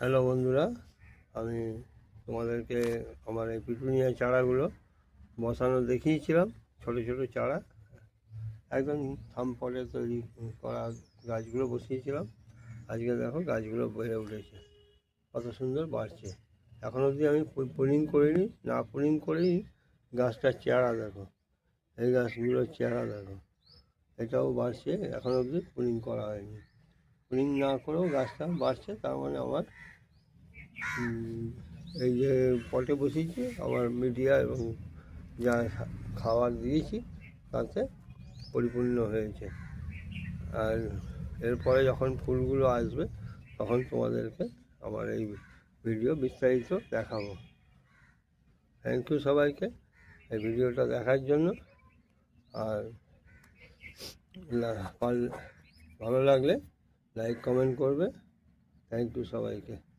Hello বন্ধুরা, আমি তোমাদেরকে আমার এই পিটুনিয়া চারাগুলো বসানো দেখিয়েছিলাম, ছোট ছোট চারা। একদম থামপটে তৈরি করা গাছগুলো বসিয়েছিলাম। আজকে দেখো গাছগুলো বেড়ে উঠেছে, কত সুন্দর বাড়ছে। এখন অবধি আমি পুলিং করিনি, না পুলিং করেই গাছটার চেহারা দেখো, এই গাছগুলোর চেহারা দেখো, এটাও বাড়ছে, এখন অবধি পুলিং করা হয়নি। পুলিং না করেও গাছটা বাড়ছে, তার মানে আমার এই যে পটে বসিয়েছি, আমার মিডিয়া এবং যা খাবার দিয়েছি, তাতে পরিপূর্ণ হয়েছে। আর এরপরে যখন ফুলগুলো আসবে, তখন তোমাদেরকে আমার এই ভিডিও বিস্তারিত দেখাবো। থ্যাংক ইউ সবাইকে এই ভিডিওটা দেখার জন্য। আর ভালো লাগলে লাইক কমেন্ট করবে? থ্যাংক ইউ সবাইকে।